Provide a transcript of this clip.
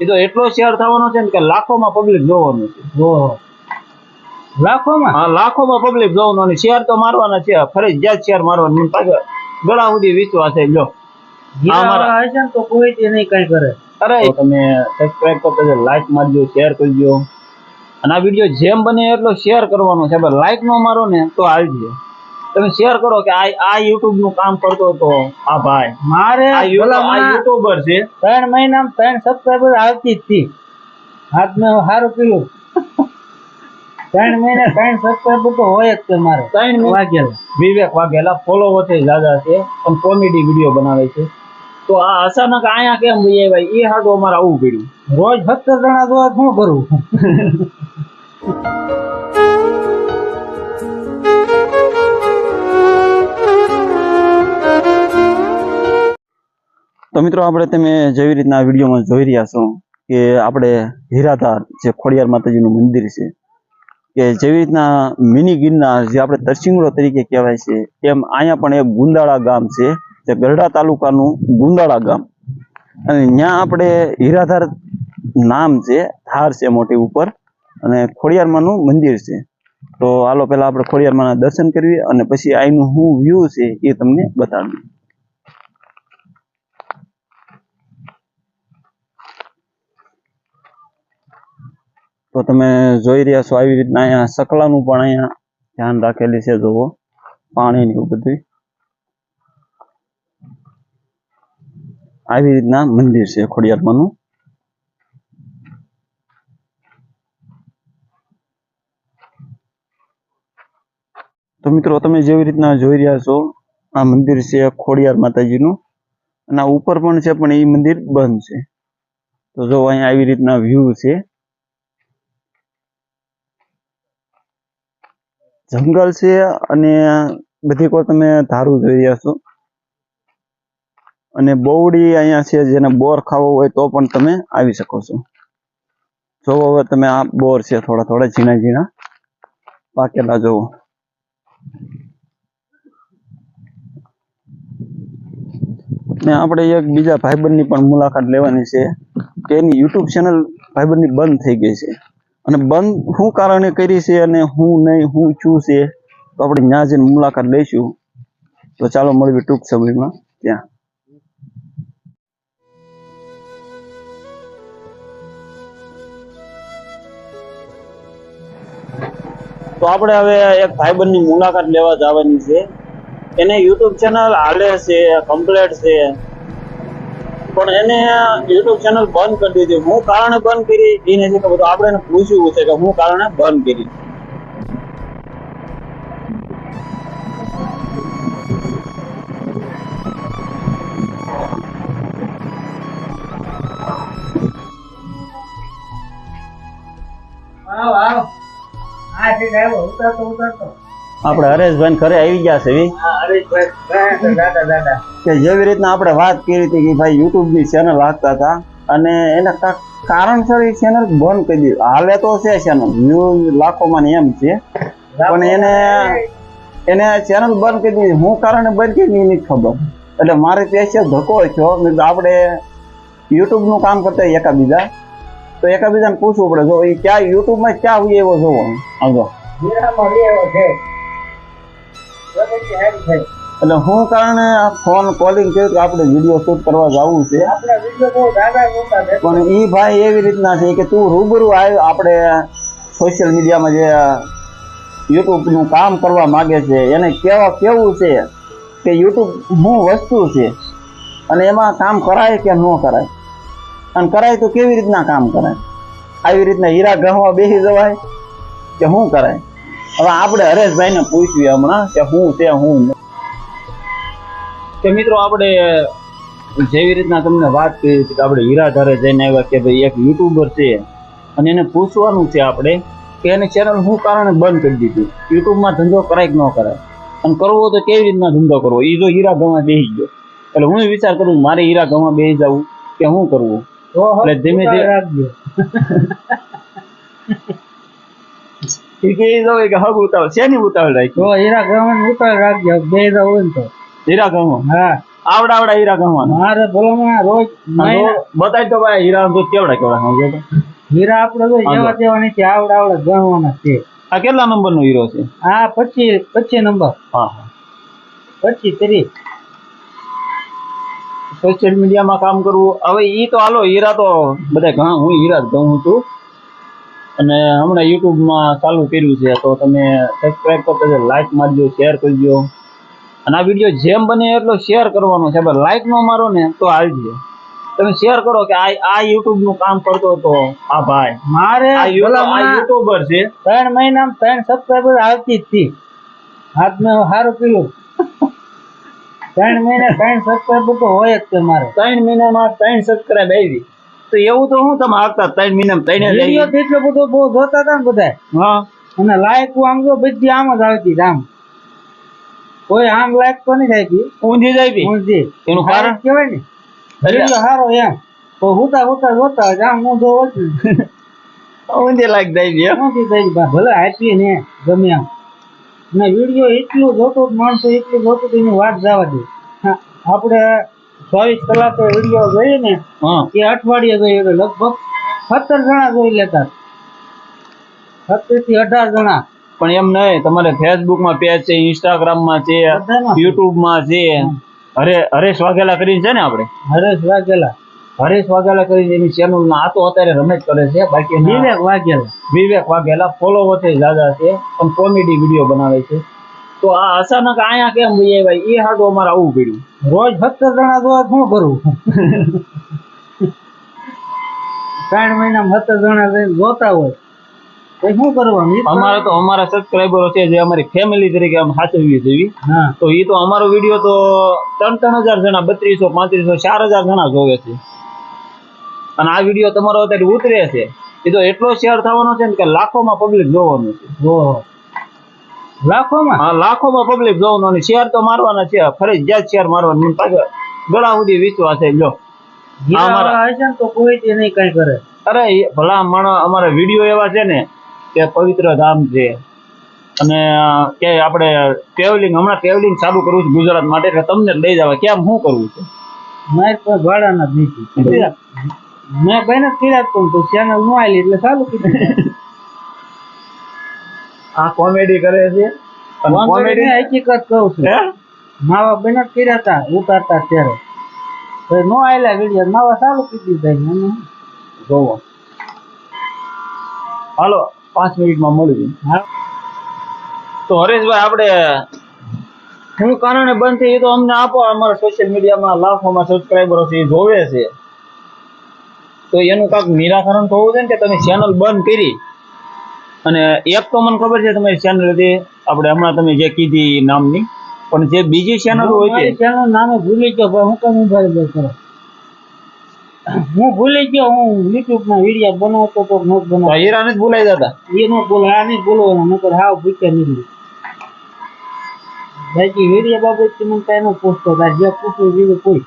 એ તો એટલો શેર થવાનો છે ને કે લાખોમાં પબ્લિક જોવાનું છે. લાખોમાં? હા લાખોમાં પબ્લિક જોવાનું શેર તો મારવાના છે. ફરજિયાત શેર મારવાના મને પાછા ગળા સુધી વિશ્વાસ છે. જો તો કોઈ તે નહીં કઈ કરે. અરે તમે સબસ્ક્રાઇબ કરજો લાઈક મારજો શેર કરજો. અને આ વીડિયો જેમ બને એટલો શેર કરવાનો છે. લાઈક નો મારો ને તો હાલજો. તમે શેર કરો કે આ આ યુટ્યુબનું કામ કરતો હતો આ ભાઈ. મારે આ યુટ્યુબર છે. ત્રણ મહિનામાં ત્રણ સબસ્ક્રાઈબર આવતી જ હતી. હાથ મે સારું કર્યું ત્રણ મહિના ત્રણ સબસ્ક્રાઈબર તો હોય જ છે મારે. ત્રણ વાઘેલા વાગેલા. વિવેક વાઘેલા ફોલોવર છે દાદા છે પણ કોમેડી વીડિયો બનાવે છે. તો આ અચાનક અહીંયા કેમ ભાઈ ભાઈ એ હાડો અમારે આવું પડ્યું. રોજ સત્તર જણા જોવા શું કરું? તો મિત્રો આપણે તમે જેવી રીતના વિડીયોમાં જોઈ રહ્યા છો કે આપણે હીરાધાર જે ખોડિયાર માતાજીનું મંદિર છે, કે જેવી રીતના મિની ગિરનાર જે આપણે તરસિંગડો તરીકે કહેવાય છે, એમ અહીંયા પણ એક ગુંદાળા ગામ છે, જે ગરડા તાલુકાનું ગુંદાળા ગામ. અને ત્યાં આપણે હીરાધાર નામ છે, ધાર છે મોટી ઉપર, અને ખોડિયારમાંનું મંદિર છે. તો હાલો પહેલાં આપણે ખોડિયારમાંના દર્શન કરીએ અને પછી અહીંનું શું વ્યૂ છે એ તમને બતાવીએ. તો તમે જોઈ રહ્યા છો આવી રીતના અહીંયા સકલાનું પણ અહીંયા ધ્યાન રાખેલી છે જોવો પાણી ને બધું આવી રીતના મંદિર છે ખોડિયારમાંનું. તો મિત્રો, તમે જેવી રીતના જોઈ રહ્યા છો, આ મંદિર છે ખોડિયાર માતાજીનું. અને ઉપર પણ છે, પણ એ મંદિર બંધ છે. તો જો અહીંયા આવી રીતના વ્યૂ છે જંગલ છે અને બધી કોઈ તમે ધારું જોઈ રહ્યા છો. અને બોવડી અહીંયા છે જેને બોર ખાવો હોય તો પણ તમે આવી શકો છો. જોવો હવે તમે આ બોર છે થોડા થોડા ઝીણા ઝીણા પાકેલા જોવો. ને આપણે એક બીજા ભાઈબંધની પણ મુલાકાત લેવાની છે. કે એની યુટ્યુબ ચેનલ ભાઈબંધની બંધ થઈ ગઈ છે. અને બંધ શું કારણે કરી છે અને હું નહીં, હું છું છે, તો આપણે ત્યાં જઈને મુલાકાત લઈશું. તો ચાલો મળવી ટૂંક સમયમાં. ત્યાં. તો આપણે હવે એક ભાઈબંધની મુલાકાત લેવા જવાની છે. એને યુટ્યુબ ચેનલ હાલે છે કમ્પ્લેટ છે. પણ એને યુટ્યુબ ચેનલ બંધ કરી દીધી. હું કારણે બંધ કરી એ નથી ખબર આપણે એને પૂછ્યું છે કે હું કારણે બંધ કરી. આપણે હરેશભાઈ ઘરે આવી ગયા છે કે જેવી રીતના આપણે વાત કરી હતી કે ભાઈ યુટ્યુબની ચેનલ રાખતા હતા અને એના કારણસર એ ચેનલ બંધ કરી દીધી. હાલે તો છે ચેનલ વ્યૂઝ લાખોમાં એમ છે. પણ એને એને ચેનલ બંધ કરી દીધી. હું કારણે બંધ કરી દીધી નથી ખબર? એટલે મારે પેશે ધક્કો છો આપણે યુટ્યુબનું કામ કરતા એકાબીજા. તો એકાબીજાને પૂછવું પડે જો એ ક્યાં યુટ્યુબમાં ક્યાં હોય એવો જોવો આગળ હીરામાં એટલે હું કારણે આ ફોન કોલિંગ કર્યું કે આપણે વીડિયો શૂટ કરવા જવું છે? પણ એ ભાઈ એવી રીતના છે કે તું રૂબરૂ આવ આપણે સોશિયલ મીડિયામાં જે યુટ્યુબનું કામ કરવા માગે છે, એને કેવા કેવું છે કે યુટ્યુબ શું વસ્તુ છે અને એમાં કામ કરાય કે ન કરાય? અને કરાય તો કેવી રીતના કામ કરાય? આવી રીતના હીરા ગ્રહમાં બેસી જવાય કે શું કરાય? હવે આપણે હરેશભાઈને પૂછ્યું હમણાં કે હું તે હું કે મિત્રો આપણે જેવી રીતના તમને વાત કરી હતી કે આપણે હીરાધારે જઈને આવ્યા કે ભાઈ એક યુટ્યુબર છે અને એને પૂછવાનું છે આપણે કે એને ચેનલ શું કારણે બંધ કરી દીધી? યુટ્યુબમાં ધંધો કરાય કે ન કરાય? અને કરવો તો કેવી રીતના ધંધો કરવો? એ જો હીરા ગમા બેસી ગયો. એટલે હું વિચાર કરું મારે હીરા ગમા બેસી જવું કે શું કરવું? એટલે ધીમે ધીમે- રાખજો. એ કે કે હગ ઉતાવળ શેની ઉતાવળ રાખી? તો હીરા ગવન ઉતાવળ રાખજો બે જવું હોય તો. હીરા ગમાં હા. આવડા આવડા હીરા ગણવાના મારે ભલામણ રોજ મહિના- તો ભાઈ હીરા તો કેવડા કેવડા સમજો હીરા આપણે તો જેવા તેવા નથી આવડા આવડા ગણવાના છે. આ કેટલા નંબર નો હીરો છે? આ પચીસ પચીસ નંબર. હા પચીસ ત્રીસ. સોશિયલ મીડિયામાં કામ કરવું. હવે ઈ તો હાલો હીરા તો બધા ઘણા હું હીરા જ ગણું છું. અને હમણાં યુટ્યુબમાં ચાલુ કર્યું છે તો તમે સબસ્ક્રાઇબ કરતા લાઈક મારજો શેર કરજો. અને આ વીડિયો જેમ બને એટલો શેર કરવાનો છે લાઈક નો મારો ને તો હાલજો. તમે શેર કરો કે આ આ યુટ્યુબનું કામ કરતો હતો. આ ભાઈ. મારે આ યુટ્યુબ- યુટ્યુબર છે. ત્રણ મહિનામાં ત્રણ સબસ્ક્રાઈબર આવતી જ હતી. હાથ મેં સારું કર્યું ત્રણ મહિના ત્રણ સબસ્ક્રાઈબર તો હોય જ છે મારે ત્રણ મહિનામાં ત્રણ સબસ્ક્રાઇબ આવી. તો એવું તો હું તમે આવતા ત્રણ મહિના ત્રણ વીડિયો એટલો બધો બહુ જોતા હતા ને બધા હા. અને લાયક આમ જો બધી આમ જ આવતી આમ. કોઈ આમ લાયક તો નહીં થાય ઊંધી જાય. ઊંધી. એનું કારણ? કહેવાય ને. વીડિયો સારો એમ. તો હુતા હુતા જોતા જ આમ હોય ને ઊંધી લાયક જાય બી, ઊંધી થઈ ભલે આપીએ ને ગમે આમ. ને વીડિયો એટલું જોતો માણસો એટલું જોતું એની વાત જવા દે. હા, આપણે ચોવીસ કલાકે વીડિયો જોઈએ ને એ અઠવાડિયે જોઈએ લગભગ સત્તર જણા જોઈ લેતા. સત્તરથી અઢાર જણા. પણ એમ નહીં તમારે ફેસબુકમાં પેજ છે ઇન્સ્ટાગ્રામમાં છે. યુટ્યુબમાં છે. હરે હરેશ વાઘેલા કરીને છે ને આપણે? હરેશ વાઘેલા. હરેશ વાઘેલા કરીને એની ચેનલમાં આ તો અત્યારે રમેશ કરે છે બાકી વિવેક વાઘેલા. વિવેક વાઘેલા ફોલોવર છે દાદા છે પણ કોમેડી વીડિયો બનાવે છે. તો આ અચાનક આયા કેમ ભાઈ ભાઈ એ હાટું અમારે આવવું પડ્યું. રોજ સત્તર જણા જોવા શું કરવું ત્રણ મહિનામાં સત્તર જણા જઈને જોતા હોય. તો શું કરવાનું? અમારે તો અમારા સબસ્ક્રાઈબરો છે જે અમારી ફેમિલી તરીકે આમ સાચવવી જેવી તો એ તો અમારો વીડિયો તો ત્રણ ત્રણ હજાર જણા બત્રીસો પાંત્રીસો ચાર હજાર જણા જોવે છે. અને આ વીડિયો તમારો અત્યારે ઉતરે છે. એ તો એટલો શેર થવાનો છે ને કે લાખોમાં પબ્લિક જોવાનું છે. લાખોમાં? હા લાખોમાં પબ્લિક જોવાનું શેર તો મારવાના છે. ફરજિયાત શેર મારવાનું મને પાછો ગળા સુધી વિશ્વાસ છે. લો હીરાવાળા હશે ને તો કોઈ તે નહીં કઈ કરે. અરે ભલા માણસ અમારા વીડિયો એવા છે ને કે પવિત્ર ધામ છે. અને કે આપણે ટ્રેવલિંગ હમણાં ટ્રેવલિંગ ચાલુ કરવું છે ગુજરાત માટે એટલે તમને લઈ જવા. કેમ શું કરવું છે? મારે કોઈ ભાડાના જ નથી મેં કઈ ને કર્યા પણ તો ચેનલ નો આવેલી એટલે ચાલુ કીધું. આ કોમેડી કરે છે. અને કોમેડી હકીકત કહું છું. માવા બેન કર્યા હતા ઉતારતા ત્યારે. નો આવેલા વીડિયો માવા ચાલુ કીધી દીધા એને. જોવો. હાલો પાંચ મિનિટમાં મળીએ હા. તો હરેશભાઈ આપણે શું કારણે બંધ થઈ એ તો અમને આપો અમારા સોશિયલ મીડિયામાં લાખોમાં સબસ્ક્રાઈબરો છે એ જોવે છે. તો એનું કાંઈક નિરાકરણ હોવું જોઈએ ને કે તમે ચેનલ બંધ કરી. અને એક તો મને ખબર છે તમારી ચેનલ હતી આપણે હમણાં તમે જે કીધી નામની પણ જે બીજી ચેનલ હોય છે ચેનલ નામે ભૂલી ગયો ભાઈ હું કેમ બોલ કરો હું ભૂલી ગયો હું યુટ્યુબમાં વીડિયો બનાવતો તો નોટ બનાવતો. હીરાને જ ભૂલાઈ જતા એ નો બોલે આ નહીં બોલવાનો નકર હાવ ભૂખ્યા નીકળી. બાકી વીડિયો બાબત મને કઈ ન પૂછતો તાર જે પૂછવું બીજું કોઈ.